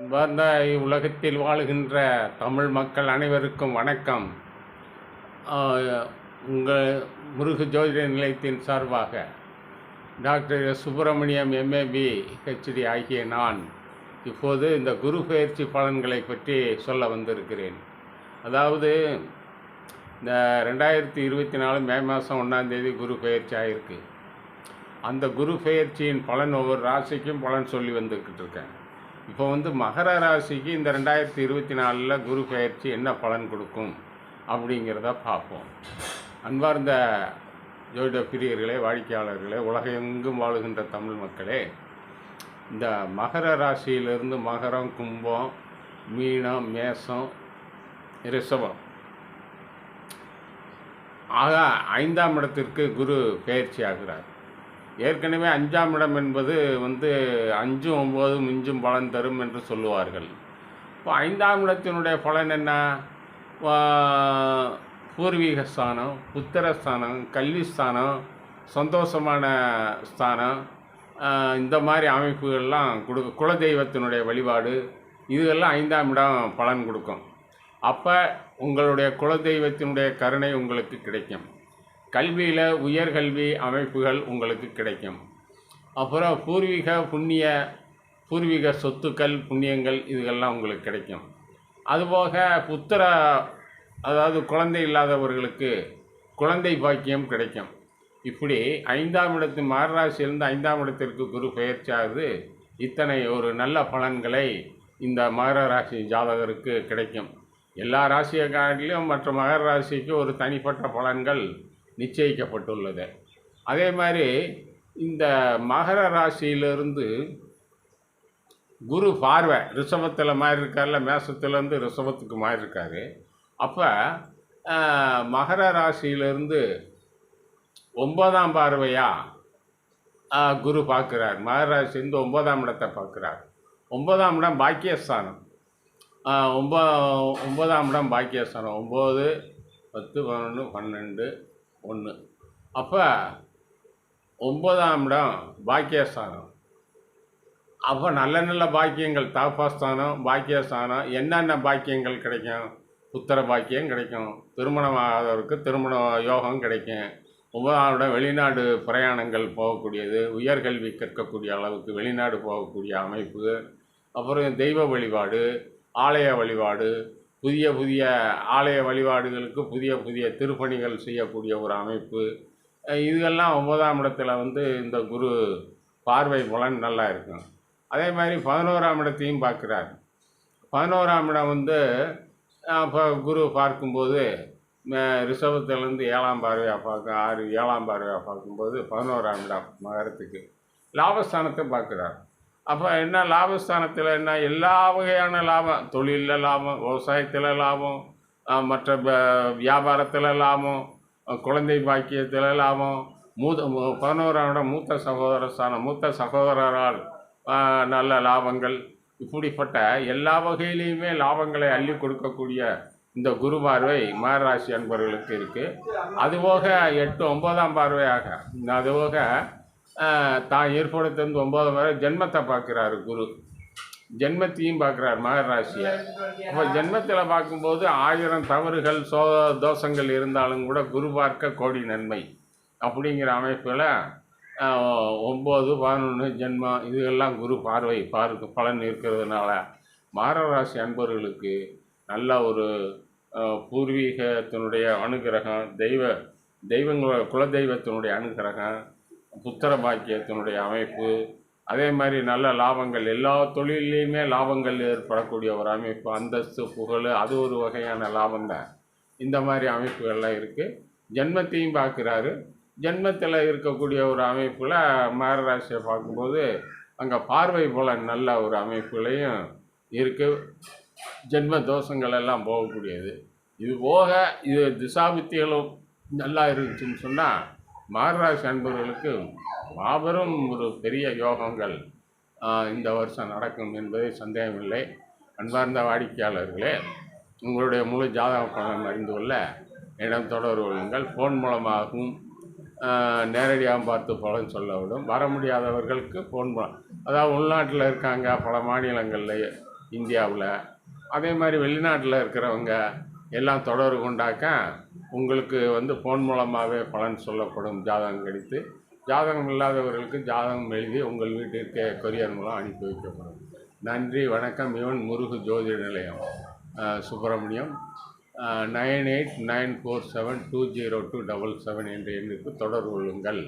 அன்பார்ந்த உலகத்தில் வாழுகின்ற தமிழ் மக்கள் அனைவருக்கும் வணக்கம். உங்கள் முருகு ஜோதிட நிலையத்தின் சார்பாக doctor S. Subramaniam MA PhD ஆகிய நான் இப்போது இந்த குரு பயிற்சி பலன்களை பற்றி சொல்ல வந்திருக்கிறேன். அதாவது இந்த ரெண்டாயிரத்தி இருபத்தி நாலு மே மாதம் ஒன்றாந்தேதி குரு பயிற்சி ஆகிருக்கு அந்த குரு பெயர்ச்சியின் பலன் ஒவ்வொரு ராசிக்கும் பலன் சொல்லி வந்துக்கிட்டு இருக்கேன். இப்போ வந்து மகர ராசிக்கு இந்த ரெண்டாயிரத்தி இருபத்தி நாலில் குரு பெயர்ச்சி என்ன பலன் கொடுக்கும் அப்படிங்கிறத பார்ப்போம். அன்பார்ந்த ஜோதிட பிரியர்களே வாடிக்கையாளர்களே உலகெங்கும் வாழுகின்ற தமிழ் மக்களே இந்த மகர ராசியிலிருந்து மகரம் கும்பம் மீனம் மேசம் ரிஷபம். ஆக ஐந்தாம் இடத்திற்கு குரு பெயர்ச்சி ஆகிறார். ஏற்கனவே அஞ்சாம் இடம் என்பது வந்து அஞ்சும் ஒம்பது மிஞ்சும் பலன் தரும் என்று சொல்லுவார்கள். இப்போ ஐந்தாம் இடத்தினுடைய பலன் என்ன? பூர்வீக ஸ்தானம் புத்திரஸ்தானம் கல்வி ஸ்தானம் சந்தோஷமான ஸ்தானம் இந்த மாதிரி அமைப்புகள்லாம் கொடு குலதெய்வத்தினுடைய வழிபாடு இதுகெல்லாம் ஐந்தாம் இடம் பலன் கொடுக்கும். அப்போ உங்களுடைய குலதெய்வத்தினுடைய கருணை உங்களுக்கு கிடைக்கும். கல்வியில் உயர்கல்வி அமைப்புகள் உங்களுக்கு கிடைக்கும். அப்புறம் பூர்வீக புண்ணிய பூர்வீக சொத்துக்கள் புண்ணியங்கள் இதுகெல்லாம் உங்களுக்கு கிடைக்கும். அதுபோக புத்திர அதாவது குழந்தை இல்லாதவர்களுக்கு குழந்தை பாக்கியம் கிடைக்கும். இப்படி ஐந்தாம் இடத்து மாரராசியிலிருந்து ஐந்தாம் இடத்திற்கு குரு பெயர்ச்சி இத்தனை ஒரு நல்ல பலன்களை இந்த மகர ராசி ஜாதகருக்கு கிடைக்கும். எல்லா ராசியை காட்டிலும் மற்ற மகர ராசிக்கு ஒரு தனிப்பட்ட பலன்கள் நிச்சயிக்கப்பட்டுள்ளது. அதே மாதிரி இந்த மகர ராசியிலிருந்து குரு பார்வை ரிஷபத்தில் மாதிரி இருக்கார்ல மேசத்துலேருந்து ரிஷபத்துக்கு மாதிரி இருக்காரு. அப்போ மகர ராசியிலிருந்து ஒன்பதாம் பார்வையாக குரு பார்க்குறார். மகர ராசிலேருந்து ஒன்பதாம் இடத்தை பார்க்குறார். ஒன்பதாம் இடம் பாக்கியஸ்தானம். ஒம்ப ஒன்பதாம் இடம் பாக்கியஸ்தானம். ஒம்பது பத்து பன்னெண்டு பன்னெண்டு ஒன்று அப்போ ஒன்பதாம் இடம் பாக்கியஸ்தானம். அப்போ நல்ல நல்ல பாக்கியங்கள் தாபாஸ்தானம் பாக்கியஸ்தானம் என்னென்ன பாக்கியங்கள் கிடைக்கும்? புத்திர பாக்கியம் கிடைக்கும் திருமணம் ஆகாதவருக்கு திருமண யோகம் கிடைக்கும். ஒன்பதாம் இடம் வெளிநாடு பிரயாணங்கள் போகக்கூடியது உயர்கல்வி கற்கக்கூடிய அளவுக்கு வெளிநாடு போகக்கூடிய அமைப்பு. அப்புறம் தெய்வ வழிபாடு ஆலய வழிபாடு புதிய புதிய ஆலய வழிபாடுகளுக்கு புதிய புதிய திருப்பணிகள் செய்யக்கூடிய ஒரு அமைப்பு. அஹ் இதுகெல்லாம் ஒன்பதாம் இடத்துல வந்து இந்த குரு பார்வை புலன் நல்லா இருக்கும். அதே மாதிரி பதினோராம் இடத்தையும் பார்க்குறார். பதினோராம் இடம் வந்து இப்போ குரு பார்க்கும்போது ரிஷபத்துலேருந்து ஏழாம் பார்வையாக பார்க்க ஆறு ஏழாம் பார்வையாக பார்க்கும்போது பதினோராம் இடம் மகரத்துக்கு லாபஸ்தானத்தை பார்க்குறார். அப்போ என்ன லாபஸ்தானத்தில் என்ன எல்லா வகையான லாபம்? தொழிலில் லாபம் விவசாயத்தில் லாபம் மற்ற ப- வியாபாரத்தில் லாபம் குழந்தை பாக்கியத்தில் லாபம். மூத்த பதினோராவோட மூத்த சகோதர ஸ்தானம். மூத்த சகோதரரால் நல்ல லாபங்கள். இப்படிப்பட்ட எல்லா வகையிலையுமே லாபங்களை அள்ளி கொடுக்கக்கூடிய இந்த குரு பார்வை மகராசி அன்பர்களுக்கு இருக்குது அதுபோக எட்டு ஒன்பதாம் பார்வையாக அதுபோக தான் ஏற்படுத்திருந்து ஒன்பதாம் வரை ஜென்மத்தை பார்க்குறாரு குரு. ஜென்மத்தையும் பார்க்குறாரு மகர் ராசியை அப்போ ஜென்மத்தில் பார்க்கும்போது ஆயிரம் தவறுகள் சோ தோஷங்கள் இருந்தாலும் கூட குரு பார்க்க கோடி நன்மை. அப்படிங்கிற அமைப்பில் ஒம்பது பதினொன்று ஜென்மம் இதுகெல்லாம் குரு பார்வை பார்க்க பலன் இருக்கிறதுனால மகர ராசி அன்பர்களுக்கு நல்ல ஒரு பூர்வீகத்தினுடைய அனுகிரகம் தெய்வ தெய்வங்களோட குலதெய்வத்தினுடைய அனுகிரகம் புத்திர பாக்கியத்தினுடைய அமைப்பு அதே மாதிரி நல்ல லாபங்கள் எல்லா தொழிலையுமே லாபங்கள் ஏற்படக்கூடிய ஒரு அமைப்பு அந்தஸ்து புகழ் அது ஒரு வகையான லாபம் தான் இந்த மாதிரி அமைப்புகள்லாம் இருக்குது ஜென்மத்தையும் பார்க்குறாரு. ஜென்மத்தில் இருக்கக்கூடிய ஒரு அமைப்பில் மகராசியை பார்க்கும்போது அங்கே பார்வை போல நல்ல ஒரு அமைப்புகளையும் இருக்குது ஜென்ம தோஷங்கள் எல்லாம் போகக்கூடியது. இது போக இது திசாபித்திகளும் நல்லா இருந்துச்சுன்னு சொன்னால் மகராசி அன்பர்களுக்கு மாபெரும் ஒரு பெரிய யோகங்கள் இந்த வருஷம் நடக்கும் என்பதே சந்தேகமில்லை. அன்பார்ந்த வாடிக்கையாளர்களே உங்களுடைய முழு ஜாதக பலன் அறிந்து கொள்ள இடம் தொடர்பு கொள்ளுங்கள். ஃபோன் மூலமாகவும் நேரடியாக பார்த்து பலன் சொல்ல விடும் வர முடியாதவர்களுக்கு ஃபோன் மூலம் அதாவது உள்நாட்டில் இருக்காங்க பல மாநிலங்களில் இந்தியாவில். அதே மாதிரி வெளிநாட்டில் இருக்கிறவங்க எல்லாம் தொடர்பு கொண்டாக்க உங்களுக்கு வந்து ஃபோன் மூலமாகவே பலன் சொல்லப்படும் ஜாதகம் கிடைத்து ஜாதகம் இல்லாதவர்களுக்கு ஜாதகம் எழுதி உங்கள் வீட்டிற்கு கொரியர் மூலம் அனுப்பி வைக்கப்படும். நன்றி வணக்கம். இவன் Murugu Jothida Nilayam. Subramaniam. Nine eight nine four seven two zero two double seven என்ற எண்ணுக்கு தொடர்பு கொள்ளுங்கள்.